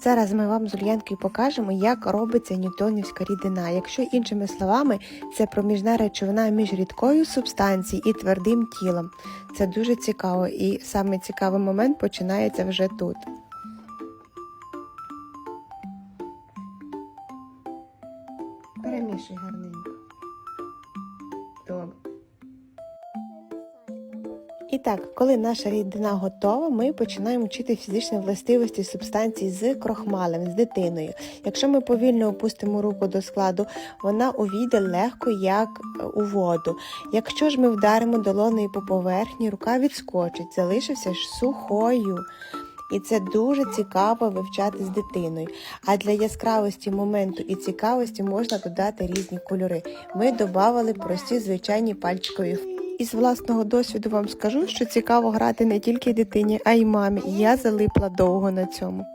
Зараз ми вам з Ульянкою покажемо, як робиться ньютонівська рідина. Якщо іншими словами, це проміжна речовина між рідкою субстанцією і твердим тілом. Це дуже цікаво, і саме цікавий момент починається вже тут. Перемішуй гарненько. І так, коли наша рідина готова, ми починаємо вчити фізичні властивості субстанції з крохмалем, з дитиною. Якщо ми повільно опустимо руку до складу, вона увійде легко, як е, у воду. Якщо ж ми вдаримо долоною по поверхні, рука відскочить, залишився ж сухою. І це дуже цікаво вивчати з дитиною. А для яскравості моменту і цікавості можна додати різні кольори. Ми додавали прості звичайні пальчикові із власного досвіду вам скажу, що цікаво грати не тільки дитині, а й мамі. Я залипла довго на цьому.